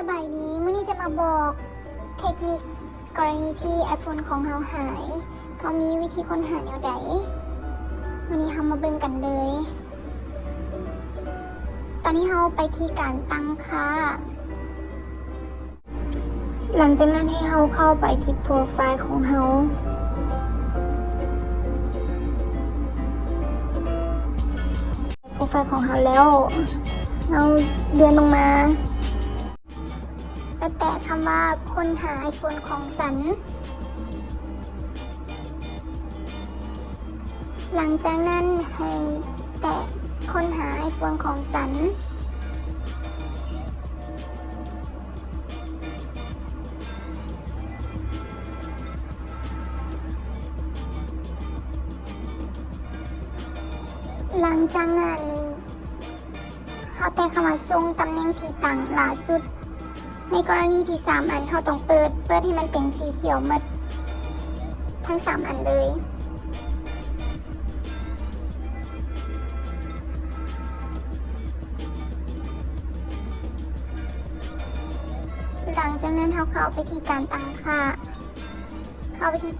สบายดีมื่อนี้จะมาบอกเทคนิคกรณีที่ iPhone ของเราหายเขามีวิธีค้นหาแนวใดวันนี้เรามาเบิ่งกันเลย ตอนนี้เราไปที่การตั้งค่า หลังจากนั้นให้เราเข้าไปที่โปรไฟล์ของเราโปรไฟล์ของเราแล้ว เราเดินลงมา แล้วแตะคำว่าค้นหาไอโฟนของสัน หลังจากนั้นให้แตะค้นหาไอโฟนของสันหลังจากนั้นเขาแต่คำว่าทรงตำแหน่งที่ตั้งล่าสุด ในกรณีที่สามอันเขาต้องเปิด เปิดให้มันเป็นสีเขียวหมดทั้งสามอันเลยหลังจากนั้นเขาเข้าไปที่การตั้งค่า เข้าไปที่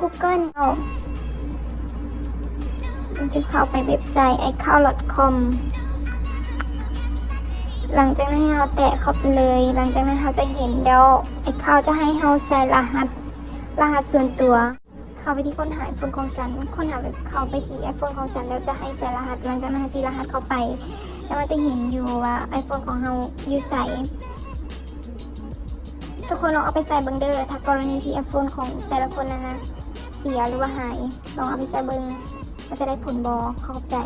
Google เอามันจะเข้าไปเว็บไซต์ iCloud.com หลังจากนั้นเราแตะเข้าไปเลย หลังจากนั้นเราจะเห็นเดี๋ยวไอ้เขาจะให้เราใส่รหัส รหัสส่วนตัว เข้าไปที่ค้นหาไอโฟนของฉัน ค้นหาเข้าไปที่ไอโฟนของฉันแล้วจะให้ใส่รหัส หลังจากนั้นให้ตีรหัสเข้าไป แล้วมันจะเห็นอยู่ว่าไอโฟนของเราอยู่ใส่ทุกคนลองเอาไปใส่เบิงเดอร์ถ้ากรณีที่ไอโฟนของแต่ละคนนั้นนะเสียหรือว่าหาย ลองเอาไปใส่เบิงมันจะได้ผลบอข้าใจ